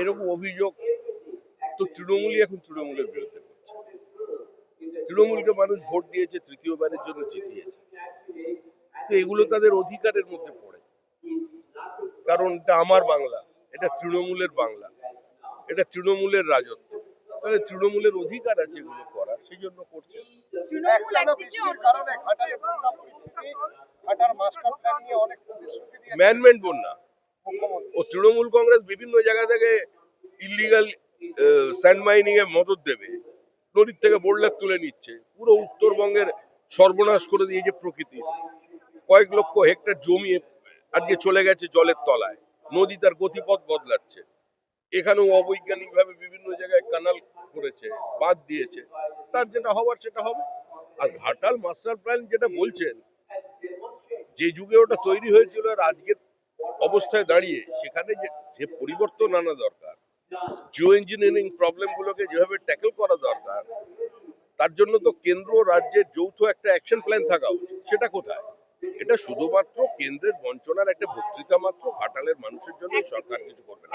এরকম অভিযোগ তো তৃণমূলই এখন তৃণমূলের বিরুদ্ধে করছে। তৃণমূলকে মানুষ ভোট দিয়েছে তৃতীয়বারের জন্য জিতিয়েছে। তো এগুলো তাদের অধিকারের মধ্যে পড়ে। কারণ এটা আমার বাংলা এটা তৃণমূলের বাংলা এটা তৃণমূলের রাজত্ব। তাহলে তৃণমূলের অধিকার আছে এগুলো করার সেই জন্য করছে ম্যানমেন্ট বন্যা। ও তৃণমূল কংগ্রেস বিভিন্ন জায়গা থেকে ইলিগাল স্যান্ড মাইনিং এ মদত দেবে। নদীর থেকে বোর্ডলেক তুলে নিচ্ছে। পুরো উত্তরবঙ্গের সর্বনাশ করে দিয়েছে প্রকৃতি। কয়েক লক্ষ হেক্টর জমি আজকে চলে গেছে জলের তলায়। নদী তার গতিপথ বদলাচ্ছে। এখানেও অবৈজ্ঞানিকভাবে বিভিন্ন জায়গায় কানাল করেছে বাদ দিয়েছে। তার যেটা হবার সেটা হবে। আর ঘাটাল মাস্টার প্ল্যান যেটা বলছেন, যে যুগে ওটা তৈরি হয়েছিল আর আজকের অবস্থায় দাঁড়িয়ে সেখানে যে পরিবর্তন আনা দরকার, জিও ইঞ্জিনিয়ারিং প্রবলেমগুলোকে যেভাবে ট্যাকেল করা দরকার, তার জন্য তো কেন্দ্র রাজ্যের যৌথ একটা অ্যাকশন প্ল্যান থাকা উচিত। সেটা কোথায়? এটা শুধুমাত্র কেন্দ্রের বঞ্চনার একটা বক্তৃতা মাত্র, ঘাটালের মানুষের জন্য সরকার কিছু করবে না।